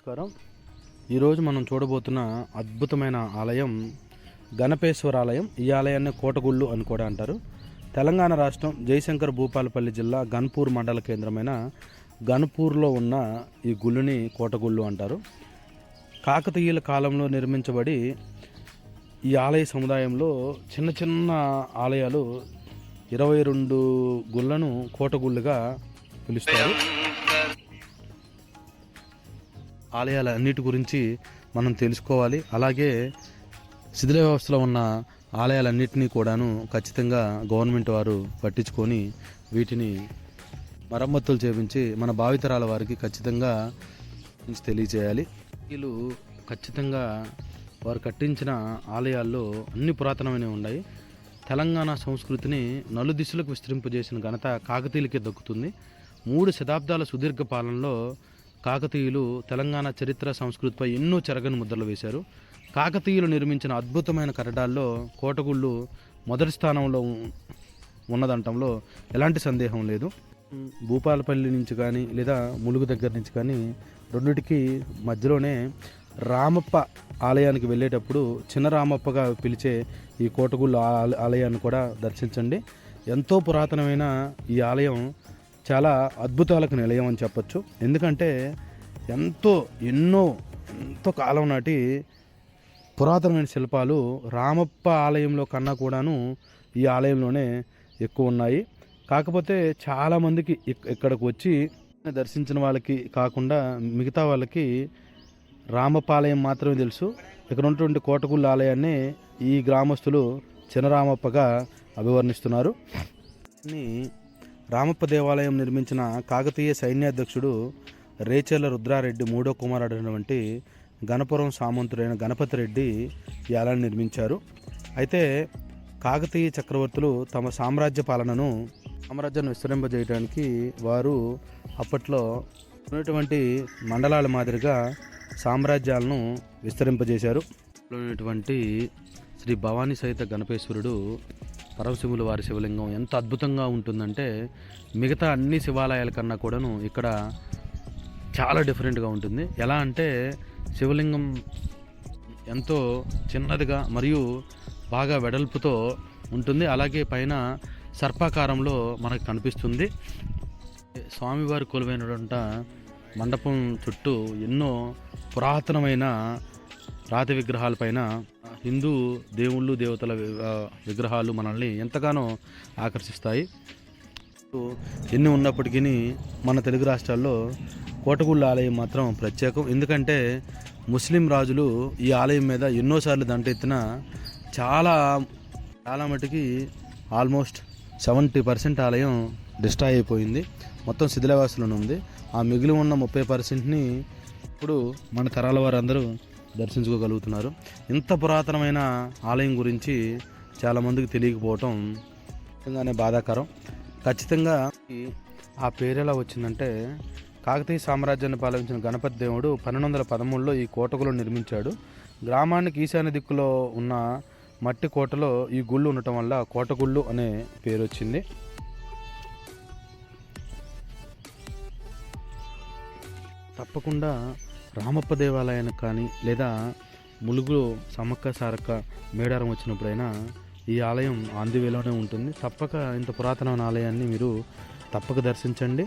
నమస్కారం. ఈరోజు మనం చూడబోతున్న అద్భుతమైన ఆలయం గణపేశ్వర ఆలయం ఈ ఆలయాన్ని కోటగుళ్ళు అని కూడా అంటారు. తెలంగాణ రాష్ట్రం జయశంకర్ భూపాలపల్లి జిల్లా గన్పూర్ మండల కేంద్రమైన గన్పూర్లో ఉన్న ఈ గుళ్ళుని కోటగుళ్ళు అంటారు. కాకతీయుల కాలంలో నిర్మించబడి ఈ ఆలయ సముదాయంలో చిన్న చిన్న ఆలయాలు ఇరవై రెండు గుళ్ళను కోటగుళ్ళుగా పిలుస్తారు. ఆలయాల అన్నిటి గురించి మనం తెలుసుకోవాలి. అలాగే శిథిల వ్యవస్థలో ఉన్న ఆలయాలన్నింటినీ కూడాను ఖచ్చితంగా గవర్నమెంట్ వారు పట్టించుకొని వీటిని మరమ్మతులు చేపించి మన భావితరాల వారికి ఖచ్చితంగా తెలియజేయాలి. వీళ్ళు ఖచ్చితంగా వారు కట్టించిన ఆలయాల్లో అన్ని పురాతనమైనవి ఉన్నాయి. తెలంగాణ సంస్కృతిని నలుదిశలకు విస్తరింపజేసిన ఘనత కాకతీయులకే దక్కుతుంది. మూడు శతాబ్దాల సుదీర్ఘ పాలనలో కాకతీయులు తెలంగాణ చరిత్ర సంస్కృతిపై ఎన్నో చెరగని ముద్రలు వేశారు. కాకతీయులు నిర్మించిన అద్భుతమైన కట్టడాల్లో కోటగుళ్ళు మొదటి స్థానంలో ఉన్నదంటంలో ఎలాంటి సందేహం లేదు. భూపాలపల్లి నుంచి కానీ లేదా ములుగు దగ్గర నుంచి కానీ రెండిటికి మధ్యలోనే రామప్ప ఆలయానికి వెళ్ళేటప్పుడు చిన్న రామప్పగా పిలిచే ఈ కోటగుళ్ళు ఆల- ఆలయాన్ని కూడా దర్శించండి. ఎంతో పురాతనమైన ఈ ఆలయం చాలా అద్భుతాలకు నిలయం అని చెప్పొచ్చు. ఎందుకంటే ఎంతో ఎన్నో ఎంతో కాలం నాటి పురాతనమైన శిల్పాలు రామప్ప ఆలయంలో కన్నా కూడాను ఈ ఆలయంలోనే ఎక్కువ ఉన్నాయి. కాకపోతే చాలామందికి ఇక్కడికి వచ్చి దర్శించిన వాళ్ళకి కాకుండా మిగతా వాళ్ళకి రామపాలయం మాత్రమే తెలుసు. ఇక్కడ ఉన్నటువంటి కోటగుళ్ళ ఆలయాన్ని ఈ గ్రామస్తులు చినరామప్పగా అభివర్ణిస్తున్నారు. రామప్ప దేవాలయం నిర్మించిన కాకతీయ సైన్యాధ్యక్షుడు రేచెల రుద్రారెడ్డి మూడో కుమారుడైనటువంటి గణపురం సామంతుడైన గణపతి రెడ్డి ఈ ఆలయాన్ని నిర్మించారు. అయితే కాకతీయ చక్రవర్తులు తమ సామ్రాజ్య పాలనను సామ్రాజ్యాన్ని విస్తరింపజేయడానికి వారు అప్పట్లో ఉన్నటువంటి మండలాల మాదిరిగా సామ్రాజ్యాలను విస్తరింపజేశారు. ఉన్నటువంటి శ్రీ భవానీ సహిత గణపేశ్వరుడు పరమశివుల వారి శివలింగం ఎంత అద్భుతంగా ఉంటుందంటే మిగతా అన్ని శివాలయాల కన్నా కూడాను ఇక్కడ చాలా డిఫరెంట్గా ఉంటుంది. ఎలా అంటే శివలింగం ఎంతో చిన్నదిగా మరియు బాగా వెడల్పుతో ఉంటుంది. అలాగే పైన సర్పాకారంలో మనకు కనిపిస్తుంది. స్వామివారి కొలువైనటువంటి మండపం చుట్టూ ఎన్నో పురాతనమైన రాతి విగ్రహాలపైన హిందూ దేవుళ్ళు దేవతల వి- విగ్రహాలు మనల్ని ఎంతగానో ఆకర్షిస్తాయి. ఎన్ని ఉన్నప్పటికీ మన తెలుగు రాష్ట్రాల్లో కోటగుళ్ళ ఆలయం మాత్రం ప్రత్యేకం. ఎందుకంటే ముస్లిం రాజులు ఈ ఆలయం మీద ఎన్నోసార్లు దంటెత్తిన చాలా చాలా మటుకి ఆల్మోస్ట్ సెవెంటీ పర్సెంట్ ఆలయం డిస్ట్రాయ్ అయిపోయింది. మొత్తం శిథిలావాసులను ఉంది. ఆ మిగిలి ఉన్న ముప్పై పర్సెంట్ని ఇప్పుడు మన తరాల వారందరూ దర్శించుకోగలుగుతున్నారు. ఇంత పురాతనమైన ఆలయం గురించి చాలామందికి తెలియకపోవటం నిజంగానే బాధాకరం. ఖచ్చితంగా ఈ- ఆ పేరు ఎలా వచ్చిందంటే కాకతీయ సామ్రాజ్యాన్ని పాలించిన గణపతి దేవుడు పన్నెండు వందల పదమూడులో ఈ కోటగులు నిర్మించాడు. గ్రామానికి ఈశాన్య దిక్కులో ఉన్న మట్టి కోటలో ఈ గుళ్ళు ఉండటం వల్ల కోటగుళ్ళు అనే పేరు వచ్చింది. తప్పకుండా రామప్ప దేవాలయానికి కానీ లేదా ములుగులో సమ్మక్క సారక్క మేడారం వచ్చినప్పుడైనా ఈ ఆలయం ఆందివేలోనే ఉంటుంది. తప్పక ఇంత పురాతనమైన ఆలయాన్ని మీరు తప్పక దర్శించండి.